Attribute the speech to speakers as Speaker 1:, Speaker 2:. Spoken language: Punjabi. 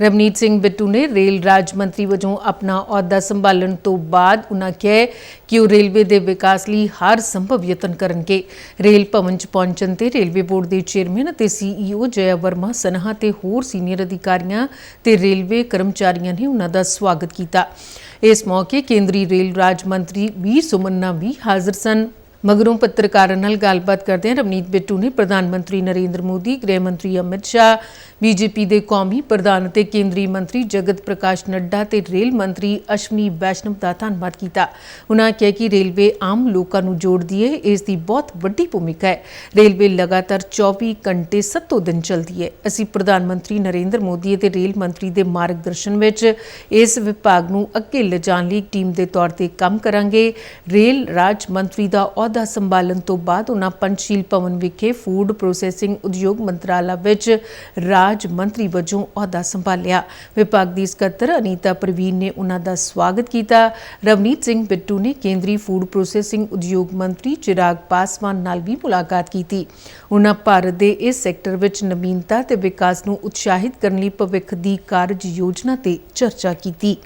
Speaker 1: ਰਵਨੀਤ ਸਿੰਘ ਬਿੱਟੂ ਨੇ ਰੇਲ ਰਾਜ ਮੰਤਰੀ ਵਜੋਂ ਆਪਣਾ ਅਹੁਦਾ ਸੰਭਾਲਣ ਤੋਂ ਬਾਅਦ ਉਨ੍ਹਾਂ ਕਿਹਾ ਕਿ ਉਹ ਰੇਲਵੇ ਦੇ ਵਿਕਾਸ ਲਈ ਹਰ ਸੰਭਵ ਯਤਨ ਕਰਨਗੇ। ਰੇਲ ਭਵਨ 'ਚ ਪਹੁੰਚਣ ਤੇ ਰੇਲਵੇ ਬੋਰਡ ਦੇ ਚੇਅਰਮੈਨ ਅਤੇ ਸੀਈਓ ਜੈ ਵਰਮਾ ਸਨਹਾ ਤੇ ਹੋਰ ਸੀਨੀਅਰ ਅਧਿਕਾਰੀਆਂ ਤੇ ਰੇਲਵੇ ਕਰਮਚਾਰੀਆਂ ਨੇ ਉਨ੍ਹਾਂ ਦਾ ਸਵਾਗਤ ਕੀਤਾ। ਇਸ ਮੌਕੇ ਕੇਂਦਰੀ ਰੇਲ ਰਾਜ ਮੰਤਰੀ ਵੀ ਸੁਮੰਨਾ ਵੀ ਹਾਜ਼ਰ ਸਨ। ਮਗਰੋਂ ਪੱਤਰਕਾਰਾਂ ਨਾਲ ਗੱਲਬਾਤ ਕਰਦਿਆਂ ਰਵਨੀਤ ਬਿੱਟੂ ਨੇ ਪ੍ਰਧਾਨ ਮੰਤਰੀ ਨਰਿੰਦਰ ਮੋਦੀ, ਗ੍ਰਹਿ ਮੰਤਰੀ ਅਮਿਤ ਸ਼ਾਹ, ਬੀਜੇਪੀ ਦੇ ਕੌਮੀ ਪ੍ਰਧਾਨ ਅਤੇ ਕੇਂਦਰੀ ਮੰਤਰੀ ਜਗਤ ਪ੍ਰਕਾਸ਼ ਨੱਡਾ ਤੇ ਰੇਲ ਮੰਤਰੀ ਅਸ਼ਵਨੀ ਵੈਸ਼ਨਵ ਦਾ ਧੰਨਵਾਦ ਕੀਤਾ। ਉਨ੍ਹਾਂ ਕਿਹਾ ਕਿ ਰੇਲਵੇ ਆਮ ਲੋਕਾਂ ਨੂੰ ਜੋੜਦੀ ਹੈ ਇਸ ਦੀ ਬਹੁਤ ਵੱਡੀ ਭੂਮਿਕਾ ਹੈ। ਰੇਲਵੇ ਲਗਾਤਾਰ 24 ਘੰਟੇ ਸੱਤੋ ਦਿਨ ਚੱਲਦੀ ਹੈ ਅਸੀਂ ਪ੍ਰਧਾਨ ਮੰਤਰੀ ਨਰਿੰਦਰ ਮੋਦੀ ਅਤੇ ਰੇਲ ਮੰਤਰੀ ਦੇ ਮਾਰਗਦਰਸ਼ਨ ਵਿੱਚ ਇਸ ਵਿਭਾਗ ਨੂੰ ਅੱਗੇ ਲਿਜਾਣ ਲਈ ਟੀਮ ਦੇ ਤੌਰ ਤੇ ਕੰਮ ਕਰਾਂਗੇ। ਰੇਲ ਰਾਜ ਮੰਤਰੀ ਦਾ ਅਹੁਦਾ ਸੰਭਾਲਣ ਤੋਂ ਬਾਅਦ ਉਹਨਾਂ ਪੰਚਸ਼ੀਲ ਭਵਨ ਵਿਖੇ ਫੂਡ ਪ੍ਰੋਸੈਸਿੰਗ ਉਦਯੋਗ ਮੰਤਰਾਲਾ ਵਿੱਚ ਰਾਜ ਮੰਤਰੀ ਵਜੋਂ ਅਹੁਦਾ ਸੰਭਾਲਿਆ। ਵਿਭਾਗ ਦੀ ਸਕੱਤਰ ਅਨੀਤਾ ਪ੍ਰਵੀਨ ਨੇ ਉਹਨਾਂ ਦਾ ਸਵਾਗਤ ਕੀਤਾ। ਰਵਨੀਤ ਸਿੰਘ ਬਿੱਟੂ ਨੇ ਕੇਂਦਰੀ ਫੂਡ ਪ੍ਰੋਸੈਸਿੰਗ ਉਦਯੋਗ ਮੰਤਰੀ ਚਿਰਾਗ ਪਾਸਵਾਨ ਨਾਲ ਵੀ ਮੁਲਾਕਾਤ ਕੀਤੀ। ਉਹਨਾਂ ਭਾਰਤ ਦੇ ਇਸ ਸੈਕਟਰ ਵਿੱਚ ਨਵੀਨਤਾ ਤੇ ਵਿਕਾਸ ਨੂੰ ਉਤਸ਼ਾਹਿਤ ਕਰਨ ਲਈ ਭਵਿੱਖ ਦੀ ਕਾਰਜ ਯੋਜਨਾ ਤੇ ਚਰਚਾ ਕੀਤੀ।